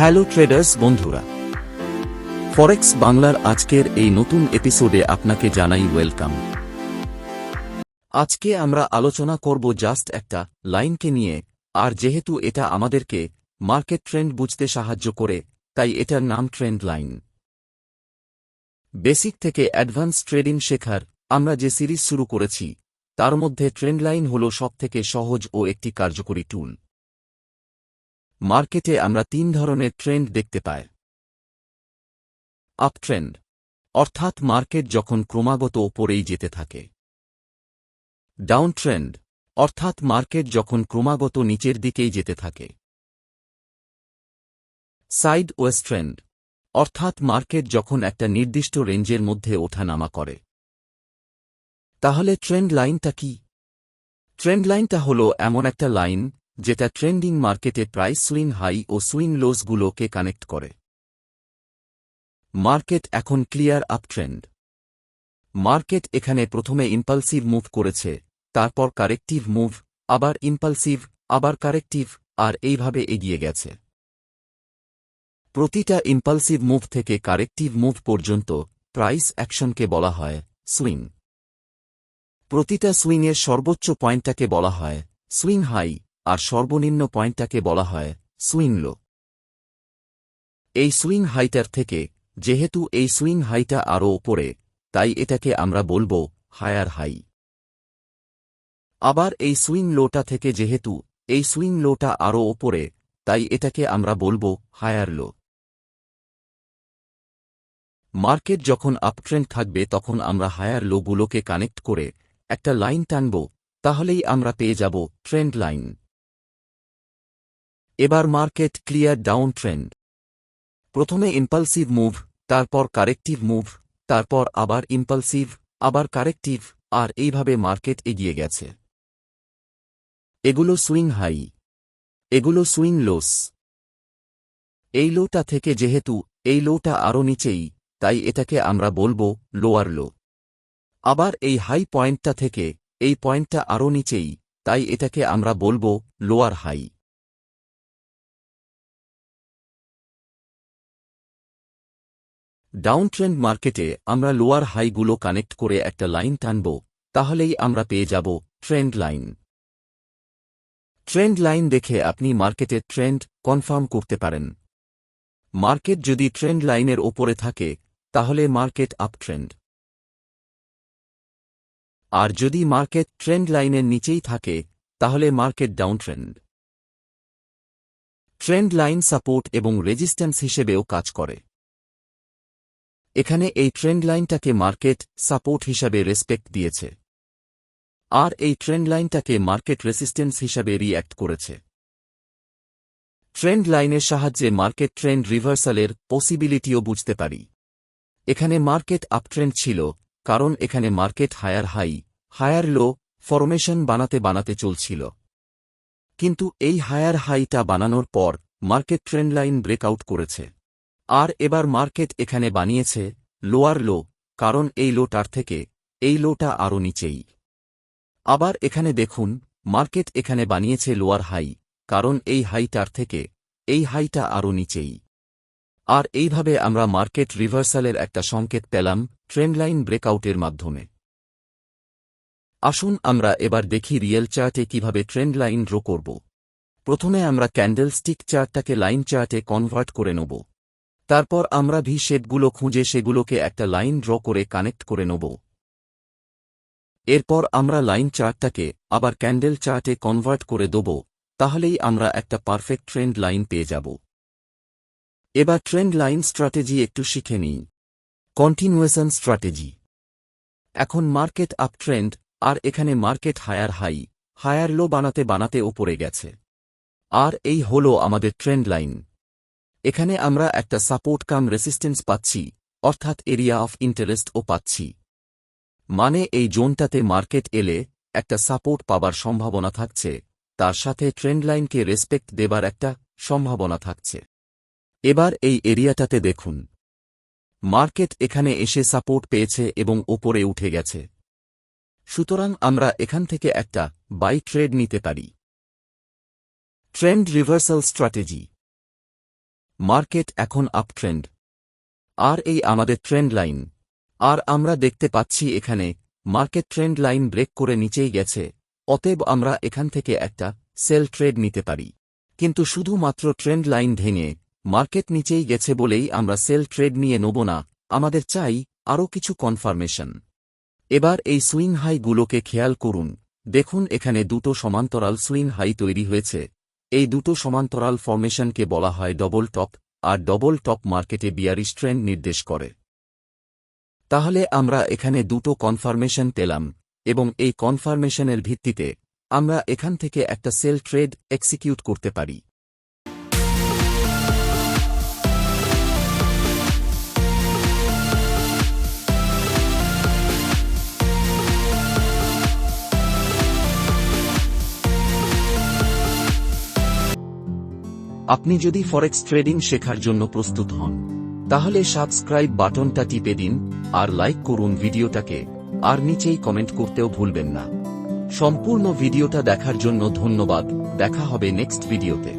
Hello traders বন্ধুরা। ফরেক্স বাংলার আজকের এই নতুন এপিসোডে আপনাকে জানাই ওয়েলকাম আজকে আমরা আলোচনা করব জাস্ট একটা লাইনকে নিয়ে, আর যেহেতু এটা আমাদেরকে মার্কেট ট্রেন্ড বুঝতে সাহায্য করে, তাই এটার নাম ট্রেন্ড লাইন বেসিক থেকে অ্যাডভান্স ট্রেডিং শেখার আমরা যে সিরিজ শুরু করেছি, তার মধ্যে ট্রেন্ড লাইন হল সবথেকে সহজ ও একটি কার্যকরী টুল মার্কেটে আমরা তিন ধরনের ট্রেন্ড দেখতে পাই। আপ ট্রেন্ড অর্থাৎ মার্কেট যখন ক্রমাগত ওপরেই যেতে থাকে। ডাউন ট্রেন্ড অর্থাৎ মার্কেট যখন ক্রমাগত নিচের দিকেই যেতে থাকে। সাইড ওয়েস্ট ট্রেন্ড অর্থাৎ মার্কেট যখন একটা নির্দিষ্ট রেঞ্জের মধ্যে ওঠানামা করে। তাহলে ট্রেন্ড লাইনটা কি? ট্রেন্ড লাইনটা হল এমন একটা লাইন যেটা ট্রেন্ডিং মার্কেটে প্রাইস সুইং হাই ও সুইং লোসগুলোকে কানেক্ট করে। মার্কেট এখন ক্লিয়ার আপ ট্রেন্ড। মার্কেট এখানে প্রথমে ইম্পালসিভ মুভ করেছে, তারপর কারেক্টিভ মুভ, আবার ইম্পালসিভ, আবার কারেক্টিভ, আর এইভাবে এগিয়ে গেছে। প্রতিটা ইম্পালসিভ মুভ থেকে কারেক্টিভ মুভ পর্যন্ত প্রাইস অ্যাকশনকে বলা হয় সুইং। প্রতিটা সুইংয়ের সর্বোচ্চ পয়েন্টটাকে বলা হয় সুইং হাই আর সর্বনিম্ন পয়েন্টটাকে বলা হয় সুইং লো। এই সুইং হাইটার থেকে, যেহেতু এই সুইং হাইটা আরও ওপরে, তাই এটাকে আমরা বলব হায়ার হাই। আবার এই সুইং লোটা থেকে যেহেতু, এই সুইং লোটা আরও ওপরে, তাই এটাকে আমরা বলব হায়ার লো। মার্কেট যখন আপট্রেন্ড থাকবে তখন আমরা হায়ার লোগুলোকে কানেক্ট করে একটা লাইন টানব, তাহলেই আমরা পেয়ে যাব ট্রেন্ড লাইন। এবার মার্কেট ক্লিয়ার ডাউন ট্রেন্ড। প্রথমে ইম্পালসিভ মুভ, তারপর কারেক্টিভ মুভ, তারপর আবার ইম্পালসিভ, আবার কারেক্টিভ, আর এইভাবে মার্কেট এগিয়ে গেছে। এগুলো সুইং হাই। এগুলো সুইং লোস। এই লোটা থেকে যেহেতু, এই লোটা আরও নিচেই, তাই এটাকে আমরা বলব লোয়ার লো। আবার এই হাই পয়েন্টটা থেকে, এই পয়েন্টটা আরও নিচেই, তাই এটাকে আমরা বলব লোয়ার হাই। ডাউন ট্রেন্ড মার্কেটে আমরা লোয়ার হাইগুলো কানেক্ট করে একটা লাইন টানব, তাহলেই আমরা পেয়ে যাব ট্রেন্ড লাইন। ট্রেন্ড লাইন দেখে আপনি মার্কেটের ট্রেন্ড কনফার্ম করতে পারেন। মার্কেট যদি ট্রেন্ড লাইনের ওপরে থাকে, তাহলে মার্কেট আপ ট্রেন্ড। আর যদি মার্কেট ট্রেন্ড লাইনের নিচেই থাকে, তাহলে market down trend. Trend line support এবং রেজিস্ট্যান্স হিসেবেও কাজ করে। এখানে এই ট্রেন্ড লাইনটাকে মার্কেট সাপোর্ট হিসাবে রেসপেক্ট দিয়েছে। আর এই ট্রেন্ড লাইনটাকে মার্কেট রেসিস্টেন্স হিসাবে রিঅ্যাক্ট করেছে। ট্রেন্ড লাইনের সাহায্যে মার্কেট ট্রেন্ড রিভার্সালের পসিবিলিটিও বুঝতে পারি। এখানে মার্কেট আপট্রেন্ড ছিল, কারণ এখানে market higher high higher low formation বানাতে বানাতে চলছিল। কিন্তু এই হায়ার হাইটা বানানোর পর মার্কেট ট্রেন্ড লাইন ব্রেকআউট করেছে। আর এবার মার্কেট এখানে বানিয়েছে লোয়ার লো, কারণ এই লোটার থেকে এই লোটা আরও নিচেই। আবার এখানে দেখুন, মার্কেট এখানে বানিয়েছে লোয়ার হাই, কারণ এই হাইটার থেকে এই হাইটা আরও নিচেই। আর এইভাবে আমরা মার্কেট রিভার্সালের একটা সংকেত পেলাম ট্রেন্ডলাইন ব্রেকআউটের মাধ্যমে। আসুন আমরা এবার দেখি রিয়েল চার্টে কীভাবে ট্রেন্ড লাইন ড্র করব। প্রথমে আমরা ক্যান্ডেল স্টিক চার্টটাকে লাইন চার্টে কনভার্ট করে নেব। তারপর আমরা ভি শেপগুলো খুঁজে সেগুলোকে একটা লাইন ড্র করে কানেক্ট করে নেব। এরপর আমরা লাইন চার্টটাকে আবার ক্যান্ডেল চার্টে কনভার্ট করে দেব, তাহলেই আমরা একটা পারফেক্ট ট্রেন্ড লাইন পেয়ে যাব। এবার ট্রেন্ড লাইন স্ট্র্যাটেজি একটু শিখে নিই। Continuation strategy. এখন মার্কেট আপ ট্রেন্ড, আর এখানে market higher high, higher low বানাতে বানাতে ওপরে গেছে। আর এই হল আমাদের ট্রেন্ড লাইন। এখানে আমরা একটা সাপোর্ট কাম রেসিস্টেন্স পাচ্ছি, অর্থাৎ এরিয়া অফ ইন্টারেস্টও পাচ্ছি। মানে এই জোনটাতে মার্কেট এলে একটা সাপোর্ট পাবার সম্ভাবনা থাকছে, তার সাথে ট্রেন্ড লাইনকে রেসপেক্ট দেবার একটা সম্ভাবনা থাকছে। এবার এই এরিয়াটাতে দেখুন। মার্কেট এখানে এসে সাপোর্ট পেয়েছে এবং ওপরে উঠে গেছে। সুতরাং আমরা এখান থেকে একটা বাই ট্রেড নিতে পারি। ট্রেন্ড রিভার্সাল স্ট্র্যাটেজি মার্কেট এখন আপ ট্রেন্ড আর এই আমাদের ট্রেন্ড লাইন। আর আমরা দেখতে পাচ্ছি এখানে, মার্কেট ট্রেন্ড লাইন ব্রেক করে নিচেই গেছে। অতএব আমরা এখান থেকে একটা সেল ট্রেড নিতে পারি। কিন্তু শুধুমাত্র ট্রেন্ড লাইন ভেঙে, মার্কেট নিচেই গেছে বলেই আমরা সেল ট্রেড নিয়ে নেব না, আমাদের চাই আরও কিছু কনফার্মেশন। এবার এই সুইং হাইগুলোকে খেয়াল করুন। দেখুন এখানে দুটো সমান্তরাল সুইং হাই তৈরি হয়েছে। এই দুটো সমান্তরাল ফরমেশনকে বলা হয় ডবল টপ আর ডবল টপ মার্কেটে বিয়ারিশ ট্রেন্ড নির্দেশ করে। তাহলে আমরা এখানে দুটো কনফার্মেশন পেলাম, এবং এই কনফার্মেশনের ভিত্তিতে আমরা এখান থেকে একটা সেল ট্রেড এক্সিকিউট করতে পারি। আপনি যদি ফরেক্স ট্রেডিং শেখার জন্য প্রস্তুত হন, তাহলে সাবস্ক্রাইব বাটনটা টিপে দিন আর লাইক করুন ভিডিওটাকে, আর নিচেই কমেন্ট করতেও ভুলবেন না। সম্পূর্ণ ভিডিওটা দেখার জন্য ধন্যবাদ, দেখা হবে নেক্সট ভিডিওতে।